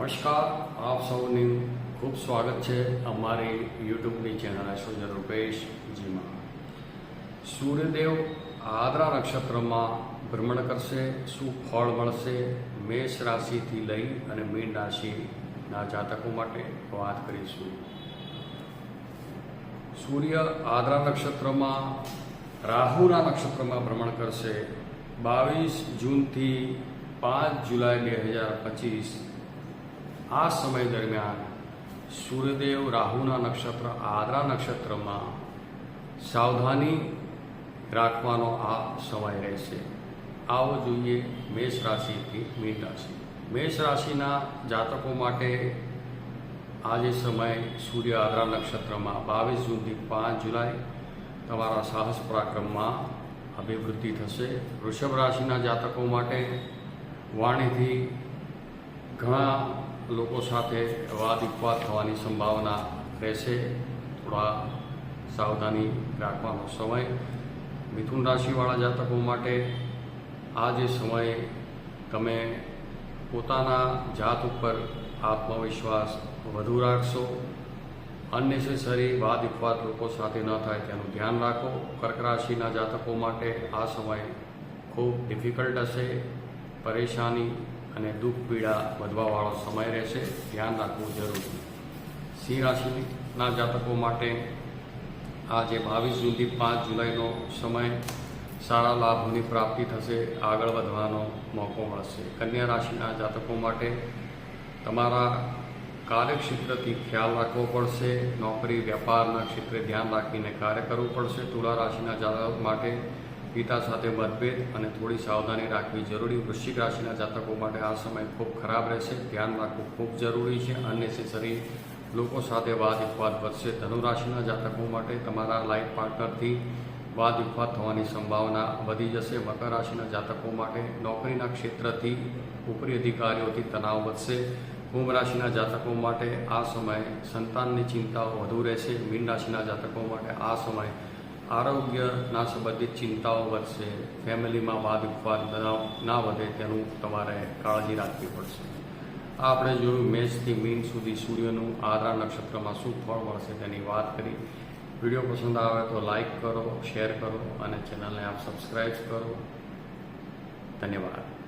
નમસ્કાર, આપ સૌનું ખૂબ સ્વાગત છે અમારી યુટ્યુબની ચેનલ એસ્ટ્રોજર રૂપેશજીમાં સૂર્યદેવ આદ્રા નક્ષત્રમાં ભ્રમણ કરશે, શું ફળ મળશે, મેષ રાશિથી લઈ અને મીન રાશિના જાતકો માટે વાત કરીશું. સૂર્ય આદ્રા નક્ષત્રમાં, રાહુના નક્ષત્રમાં ભ્રમણ કરશે. બાવીસ જૂનથી પાંચ જુલાઈ બે હજાર પચીસ આ સમય દરમિયાન સૂર્યદેવ રાહુના નક્ષત્ર, આદ્રા નક્ષત્રમાં સાવધાની રાખવાનો આ સમય રહેશે. આવો જોઈએ મેષ રાશિથી મીન રાશિ. મેષ રાશિના જાતકો માટે આજે સમય સૂર્ય, આદ્રા નક્ષત્રમાં બાવીસ જૂનથી પાંચ જુલાઈ. તમારા સાહસ પરાક્રમમાં અભિવૃદ્ધિ થશે. વૃષભ રાશિના જાતકો માટે વાણીથી ઘણા લોકો સાથે વાદ વિવાદ થવાની સંભાવના રહેશે. થોડા સાવધાની રાખવાનો સમય. મિથુન રાશિવાળા જાતકો માટે આ જે સમયે તમે પોતાના જાત ઉપર આત્મવિશ્વાસ વધુ રાખશો. અનનેસેસરી વાદ વિવાદ લોકો સાથે ન થાય તેનું ધ્યાન રાખો. કર્ક રાશિના જાતકો માટે આ સમય ખૂબ ડિફિકલ્ટ હશે. પરેશાની અને દુઃખ, પીડા વધવાવાળો સમય રહેશે. ધ્યાન રાખવું જરૂરી સિંહ રાશિના જાતકો માટે આજે બાવીસ જૂનથી પાંચ જુલાઈનો સમય સારા લાભોની પ્રાપ્તિ થશે. આગળ વધવાનો મોકો મળશે. કન્યા રાશિના જાતકો માટે તમારા કાર્યક્ષેત્રથી ખ્યાલ રાખવો પડશે. નોકરી, વેપારના ક્ષેત્રે ધ્યાન રાખીને કાર્ય કરવું પડશે. તુલા રાશિના જાતક માટે પિતા સાથે મતભેદ અને થોડી સાવધાની રાખવી જરૂરી વૃશ્ચિક રાશિના જાતકો માટે આ સમય ખૂબ ખરાબ રહેશે. ધ્યાન રાખવું ખૂબ જરૂરી છે. અનનેસેસરી લોકો સાથે વાદ વિવાદ વધશે. ધનુ રાશિના જાતકો માટે તમારા લાઈફ પાર્ટનરથી વાદ વિવાદ થવાની સંભાવના વધી જશે. મકર રાશિના જાતકો માટે નોકરીના ક્ષેત્રથી ઉપરી અધિકારીઓથી તણાવ વધશે. કુંભ રાશિના જાતકો માટે આ સમય સંતાનની ચિંતાઓ વધુ રહેશે. મીન રાશિના જાતકો માટે આ સમય આરોગ્યના સંબંધિત ચિંતાઓ વધશે, ફેમિલીમાં વાદ વિવાદ ના વધે તેનું તમારે કાળજી રાખવી પડશે. આ આપણે જોયું મેષથી મીન સુધી સૂર્યનું આદરા નક્ષત્રમાં શું ફળ મળશે તેની વાત કરી. વીડિયો પસંદ આવે તો લાઈક કરો, શેર કરો અને ચેનલને આપ સબસ્ક્રાઈબ કરો. ધન્યવાદ.